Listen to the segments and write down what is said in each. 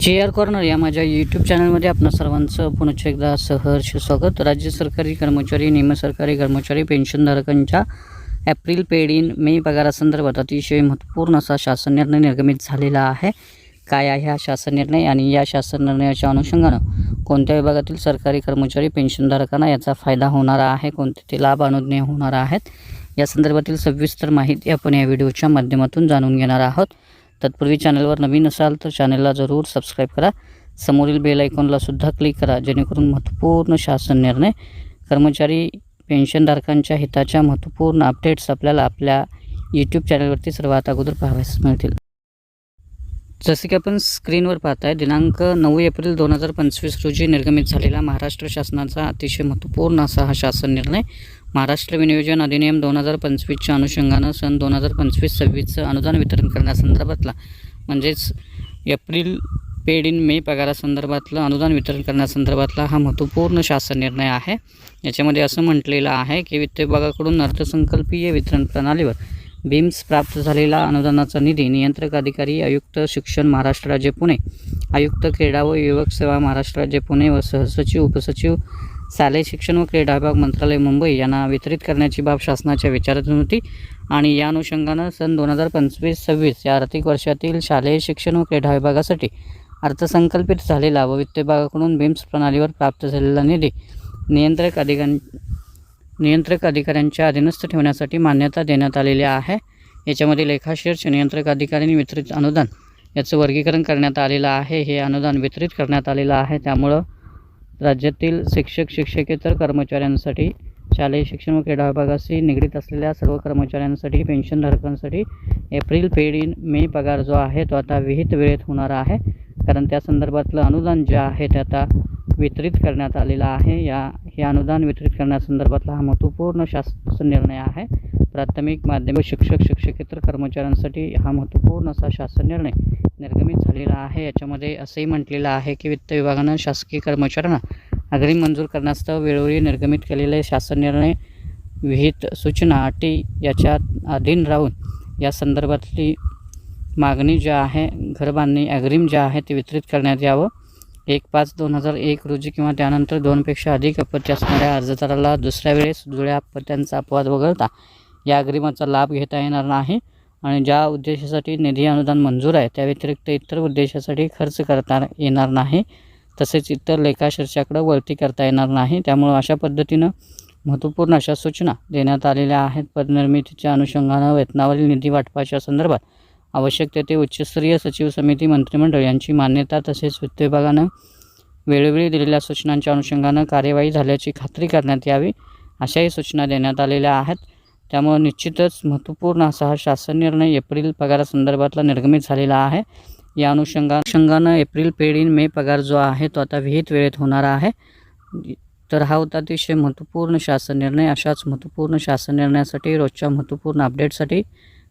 जे R corner या माझ्या यूट्यूब चॅनलमध्ये आपणा सर्वांचं पुनश्च एकदा सहर्ष स्वागत. राज्य सरकारी कर्मचारी निमसरकारी कर्मचारी पेन्शनधारकांच्या एप्रिल पेड इन मे पगारासंदर्भात अतिशय महत्त्वपूर्ण असा शासन निर्णय निर्गमित झालेला आहे. काय आहे हा शासन निर्णय? आणि या शासन निर्णयाच्या अनुषंगानं कोणत्या विभागातील सरकारी कर्मचारी पेन्शनधारकांना याचा फायदा होणार आहे? कोणते ते लाभ अनुज्ञेय होणार आहेत? या संदर्भातील सविस्तर माहिती आपण या व्हिडिओच्या माध्यमातून जाणून घेणार आहोत. तत्पूर्वी चॅनलवर नवीन असाल तर चॅनलला जरूर सबस्क्राईब करा. समोरील बेल आयकॉनलासुद्धा क्लिक करा जेणेकरून महत्त्वपूर्ण शासन निर्णय कर्मचारी पेन्शनधारकांच्या हिताच्या महत्त्वपूर्ण अपडेट्स आपल्याला आपल्या यूट्यूब चॅनलवरती सर्वात अगोदर पाहावयास मिळतील. जसे की आपण स्क्रीनवर पाहताय दिनांक नऊ एप्रिल दोन हजार पंचवीस रोजी निर्गमित झालेला महाराष्ट्र शासनाचा अतिशय महत्त्वपूर्ण असा हा शासन निर्णय. महाराष्ट्र विनियोजन अधिनियम दोन हजार पंचवीसच्या अनुषंगानं सन दोन हजार पंचवीस सव्वीसचं अनुदान वितरण करण्यासंदर्भातला म्हणजेच एप्रिल पेड इन मे पगारासंदर्भातलं अनुदान वितरण करण्यासंदर्भातला हा महत्त्वपूर्ण शासन निर्णय आहे. याच्यामध्ये असं म्हटलेलं आहे की वित्त विभागाकडून अर्थसंकल्पीय वितरण प्रणालीवर बीम्स प्राप्त झालेला अनुदानाचा निधी नियंत्रक अधिकारी आयुक्त शिक्षण महाराष्ट्र राज्य पुणे. आयुक्त क्रीडा व युवक सेवा महाराष्ट्र राज्य पुणे व सहसचिव उपसचिव शालेय शिक्षण व क्रीडा विभाग मंत्रालय मुंबई यांना वितरित करण्याची बाब शासनाच्या विचारातून होती आणि या अनुषंगानं सन दोन हजार पंचवीस सव्वीस या आर्थिक वर्षातील शालेय शिक्षण व क्रीडा विभागासाठी अर्थसंकल्पित झालेला व वित्त विभागाकडून बीम्स प्रणालीवर प्राप्त झालेला निधी नियंत्रक अधिकां नियंत्रक अधिकाऱ्यांच्या अधीनस्थ ठेवण्यासाठी मान्यता देण्यात आलेली आहे. याच्यामध्ये लेखाशीर्ष नियंत्रक अधिकाऱ्यांनी वितरित अनुदान याचं वर्गीकरण करण्यात आलेलं आहे. हे अनुदान वितरित करण्यात आलेलं आहे. त्यामुळं राज्यातील शिक्षक शिक्षकेतर कर्मचाऱ्यांसाठी शालेय शिक्षण व क्रीडा विभागाशी निगडीत असलेल्या सर्व कर्मचाऱ्यांसाठी पेन्शनधारकांसाठी एप्रिल पेड इन मे पगार जो आहे तो आता विहित वेळेत होणार आहे. कारण त्या संदर्भातलं अनुदान जे आहे ते आता वितरित करण्यात आलेला आहे. या हे अनुदान वितरित करण्यासंदर्भातला हा महत्त्वपूर्ण शासन निर्णय आहे. प्राथमिक माध्यमिक शिक्षक शिक्षकेतर कर्मचाऱ्यांसाठी हा महत्त्वपूर्ण असा शासन निर्णय निर्गमित झालेला आहे. याच्यामध्ये असंही म्हटलेलं आहे की वित्त विभागानं शासकीय कर्मचाऱ्यांना अग्रिम मंजूर करण्यास्तव वेळोवेळी निर्गमित केलेले शासन निर्णय विहित सूचना अटी याच्या अधीन राहून या संदर्भातली मागणी जी आहे घरबांधणी अग्रिम जे आहे ते वितरित करण्यात यावं. एक पाच दोन हजार एक रोजी किंवा त्यानंतर दोनपेक्षा अधिक अपत्य असणाऱ्या अर्जदाराला दुसऱ्या वेळेस जुळ्या अपत्यांचा अपवाद वगळता या अग्रिमाचा लाभ घेता येणार नाही आणि ज्या उद्देशासाठी निधी अनुदान मंजूर आहे त्या व्यतिरिक्त इतर उद्देशासाठी खर्च करता येणार नाही. तसेच इतर लेखाशीर्षाकडं वळती करता येणार नाही. त्यामुळं अशा पद्धतीनं महत्त्वपूर्ण अशा सूचना देण्यात आलेल्या आहेत. पदनिर्मितीच्या अनुषंगानं वेतनावरील निधी वाटपाच्या संदर्भात आवश्यक तेथे उच्चस्तरीय सचिव समिती मंत्रिमंडळ यांची मान्यता तसेच वित्त विभागानं वेळोवेळी दिलेल्या सूचनांच्या अनुषंगानं कार्यवाही झाल्याची खात्री करण्यात यावी अशाही सूचना देण्यात आलेल्या आहेत. त्यामुळे निश्चितच महत्त्वपूर्ण असा हा शासन निर्णय एप्रिल पगारासंदर्भातला निर्गमित झालेला आहे. या अनुषंगा अनुषंगानं एप्रिल पेड इन मे पगार जो आहे तो आता विहित वेळेत होणार आहे. तर हा होता अतिशय महत्त्वपूर्ण शासन निर्णय. अशाच महत्त्वपूर्ण शासन निर्णयासाठी रोजच्या महत्त्वपूर्ण अपडेटसाठी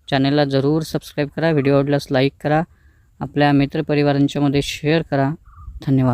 चॅनलला जरूर सबस्क्राईब करा व्हिडिओ आवडल्यास लाईक करा आपल्या मित्रपरिवारांच्यामध्ये शेअर करा. धन्यवाद.